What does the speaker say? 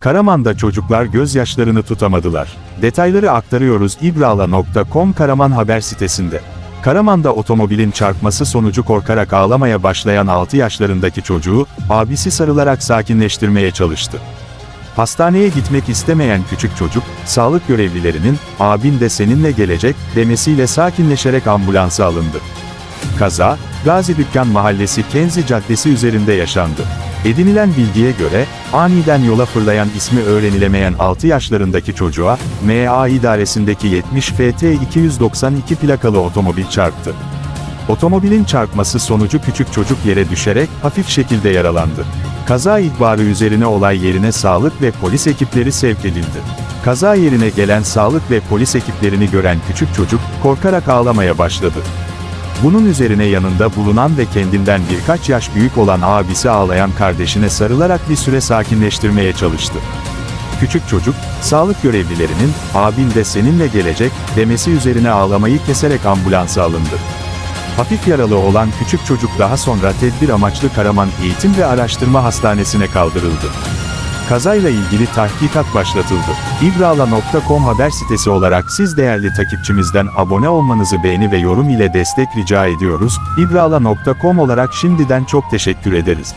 Karaman'da çocuklar gözyaşlarını tutamadılar. Detayları aktarıyoruz ibrala.com Karaman haber sitesinde. Karaman'da otomobilin çarpması sonucu korkarak ağlamaya başlayan 6 yaşlarındaki çocuğu, abisi sarılarak sakinleştirmeye çalıştı. Hastaneye gitmek istemeyen küçük çocuk, sağlık görevlilerinin, abin de seninle gelecek, demesiyle sakinleşerek ambulansa alındı. Kaza, Gazi Dükkan Mahallesi Kenzi Caddesi üzerinde yaşandı. Edinilen bilgiye göre, aniden yola fırlayan ismi öğrenilemeyen 6 yaşlarındaki çocuğa, MA idaresindeki 70 FT 292 plakalı otomobil çarptı. Otomobilin çarpması sonucu küçük çocuk yere düşerek hafif şekilde yaralandı. Kaza ihbarı üzerine olay yerine sağlık ve polis ekipleri sevk edildi. Kaza yerine gelen sağlık ve polis ekiplerini gören küçük çocuk korkarak ağlamaya başladı. Bunun üzerine yanında bulunan ve kendinden birkaç yaş büyük olan abisi ağlayan kardeşine sarılarak bir süre sakinleştirmeye çalıştı. Küçük çocuk, sağlık görevlilerinin, abin de seninle gelecek, demesi üzerine ağlamayı keserek ambulansa alındı. Hafif yaralı olan küçük çocuk daha sonra tedbir amaçlı Karaman Eğitim ve Araştırma Hastanesi'ne kaldırıldı. Kazayla ilgili tahkikat başlatıldı. İbrala.com haber sitesi olarak siz değerli takipçimizden abone olmanızı beğeni ve yorum ile destek rica ediyoruz. İbrala.com olarak şimdiden çok teşekkür ederiz.